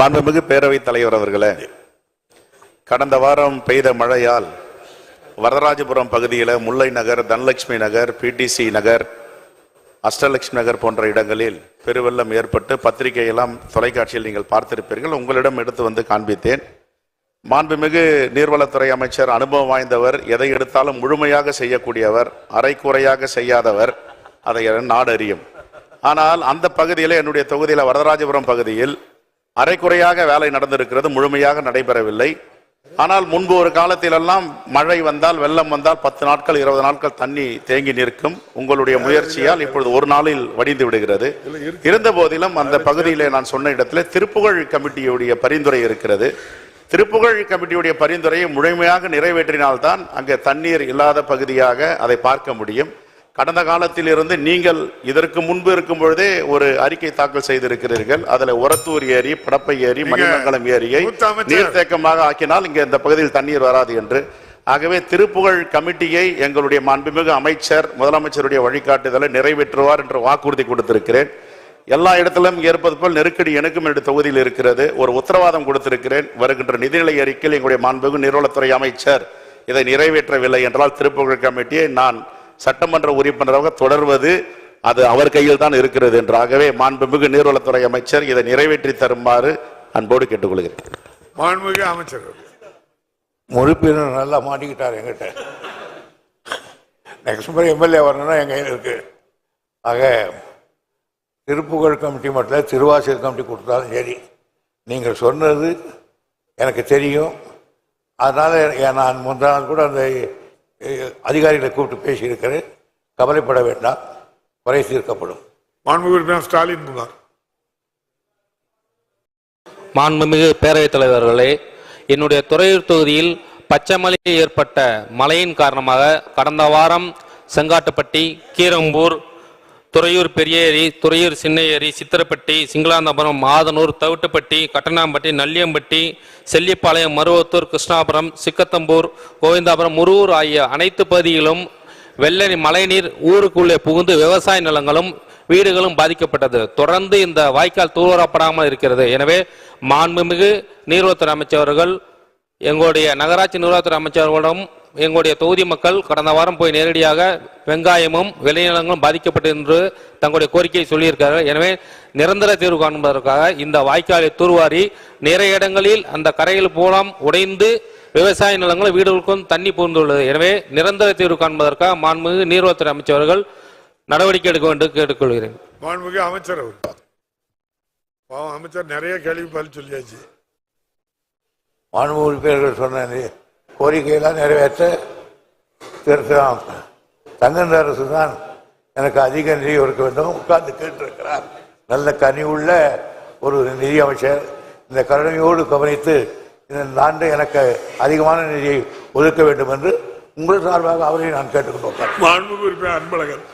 மாண்புமிகு பேரவைத் தலைவர் அவர்களே கடந்த வாரம் பெய்த மழையால் வரதராஜபுரம் பகுதியில் முல்லை நகர் தனலட்சுமி நகர் பிடிசி நகர் அஷ்டலட்சுமி நகர் போன்ற இடங்களில் பெருவெள்ளம் ஏற்பட்டு பத்திரிகையெல்லாம் தொலைக்காட்சியில் நீங்கள் பார்த்திருப்பீர்கள். உங்களிடம் எடுத்து வந்து காண்பித்தேன். மாண்புமிகு நீர்வளத்துறை அமைச்சர் அனுபவம் வாய்ந்தவர் எதை எடுத்தாலும் முழுமையாக செய்யக்கூடியவர் அரைக்குறையாக செய்யாதவர் அதை நாடு அறியும் ஆனால் அந்த பகுதியில் என்னுடைய தொகுதியில் வரதராஜபுரம் பகுதியில் அரைக்குறையாக வேலை நடந்திருக்கிறது முழுமையாக நடைபெறவில்லை. ஆனால் முன்பு ஒரு காலத்திலெல்லாம் மழை வந்தால் வெள்ளம் வந்தால் பத்து நாட்கள் இருபது நாட்கள் தண்ணி தேங்கி நிற்கும். உங்களுடைய முயற்சியால் இப்பொழுது ஒரு நாளில் வடிந்து விடுகிறது. இருந்த போதிலும் அந்த பகுதியிலே நான் சொன்ன இடத்துல திருப்புகழ் கமிட்டியுடைய பரிந்துரை இருக்கிறது. திருப்புகழ் கமிட்டியுடைய பரிந்துரையை முழுமையாக நிறைவேற்றினால்தான் அங்கே தண்ணீர் இல்லாத பகுதியாக அதை பார்க்க முடியும். கடந்த காலத்திலிருந்து நீங்கள் இதற்கு முன்பு இருக்கும் பொழுதே ஒரு அறிக்கை தாக்கல் செய்திருக்கிறீர்கள். அதுல உரத்தூர் ஏரி படப்பை ஏரி மணிமங்கலம் ஏரியை. நீர்த்தேக்கமாக ஆக்கினால் இங்கே இந்த பகுதியில் தண்ணீர் வராது என்று. ஆகவே திருப்புகழ் கமிட்டியை எங்களுடைய மாண்புமிகு அமைச்சர் முதலமைச்சருடைய வழிகாட்டுதலை நிறைவேற்றுவார் என்று வாக்குறுதி கொடுத்திருக்கிறேன். எல்லா இடத்திலும் ஏற்பது போல் நெருக்கடி எனக்கும் என்னுடைய தொகுதியில் இருக்கிறது. ஒரு உத்தரவாதம் கொடுத்திருக்கிறேன். வருகின்ற நிதிநிலை அறிக்கையில் எங்களுடைய மாண்புமிகு நீர்வளத்துறை அமைச்சர் இதை நிறைவேற்றவில்லை என்றால் திருப்புகழ் கமிட்டியை நான் சட்டமன்ற உறுப்பினராக தொடர்வது அது அவர் கையில் தான் இருக்கிறது என்று. ஆகவே மாண்புமிகு நீர்வளத்துறை அமைச்சர் இதை நிறைவேற்றி தருமாறு அன்போடு கேட்டுக்கொள்கிறேன். மாண்புமிகு அமைச்சர் உறுப்பினர் நல்லா மாட்டிக்கிட்டார் எங்கிட்ட நெக்ஸ்ட் முறை எம்எல்ஏ வரணும்னா என் கையில் இருக்கு. ஆக திருப்புகழ் கமிட்டி மட்டும் இல்ல, திருவாசல் கமிட்டி கொடுத்தாலும் சரி. நீங்கள் சொன்னது எனக்கு தெரியும். அதனால நான் முந்தா நாள் கூட அந்த அதிகாரிகளை கூப்பிட்டு பேசியிருக்கிறேன். கவலைப்பட வேண்டாம். குறை தீர்க்கப்படும். மாண்புமிகு ஸ்டாலின் குமார். மாண்புமிகு பேரவைத் தலைவர்களே என்னுடைய துறையூர் தொகுதியில் பச்சைமலையில் ஏற்பட்ட மழையின் காரணமாக கடந்த வாரம் செங்காட்டுப்பட்டி கீரம்பூர் துறையூர் பெரிய ஏரி துறையூர் சின்ன ஏரி சித்திரப்பட்டி சிங்களாந்தபுரம் மாதனூர் தவிட்டுப்பட்டி கட்டணாம்பட்டி நல்லியம்பட்டி செல்லிப்பாளையம் மருவத்தூர் கிருஷ்ணாபுரம் சிக்கத்தம்பூர் கோவிந்தாபுரம் முருகூர் ஆகிய அனைத்து பகுதிகளும் வெள்ள மழைநீர் ஊருக்குள்ளே புகுந்து விவசாய நிலங்களும் வீடுகளும் பாதிக்கப்பட்டது. தொடர்ந்து இந்த வாய்க்கால் தூர்வரப்படாமல் இருக்கிறது. எனவே மாண்புமிகு நீர்வளத்துறை அமைச்சர்கள் எங்களுடைய நகராட்சி நிர்வாகத்துறை அமைச்சர்களிடம் எங்களுடைய தொகுதி மக்கள் கடந்த வாரம் போய் நேரடியாக வெங்காயமும் விளைநிலங்களும் பாதிக்கப்பட்டது என்று தங்களுடைய கோரிக்கையை சொல்லியிருக்கிறார்கள். எனவே நிரந்தர தீர்வு காண்பதற்காக இந்த வாய்க்காலை தூர்வாரி நிறைய இடங்களில் அந்த கரைகள் மூலம் உடைந்து விவசாய நிலங்களும் வீடுகளுக்கும் தண்ணி புகுந்துள்ளது. எனவே நிரந்தர தீர்வு காண்பதற்காக மாண்புமிகு நீர்வளத்துறை அமைச்சர்கள் நடவடிக்கை எடுக்க வேண்டும் கேட்டுக்கொள்கிறேன். மாண்புமிகு அமைச்சர் அமைச்சர் நிறைய கேள்வி பதில் சொல்லியாச்சு. மாண்பு உறுப்பினர்கள் சொன்ன இந்த கோரிக்கையெல்லாம் நிறைவேற்ற திருத்தம் தங்கந்த அரசு தான் எனக்கு அதிக நிதி ஒதுக்க வேண்டும். உட்கார்ந்து கேட்டிருக்கிறார். நல்ல கனி உள்ள ஒரு நிதி அமைச்சர் இந்த கருணையோடு கவனித்து இந்த ஆண்டு எனக்கு அதிகமான நிதியை ஒதுக்க வேண்டும் என்று உங்கள் சார்பாக அவரை நான் கேட்டுக்கொண்டு மாண்புமிகு அன்பழகன்.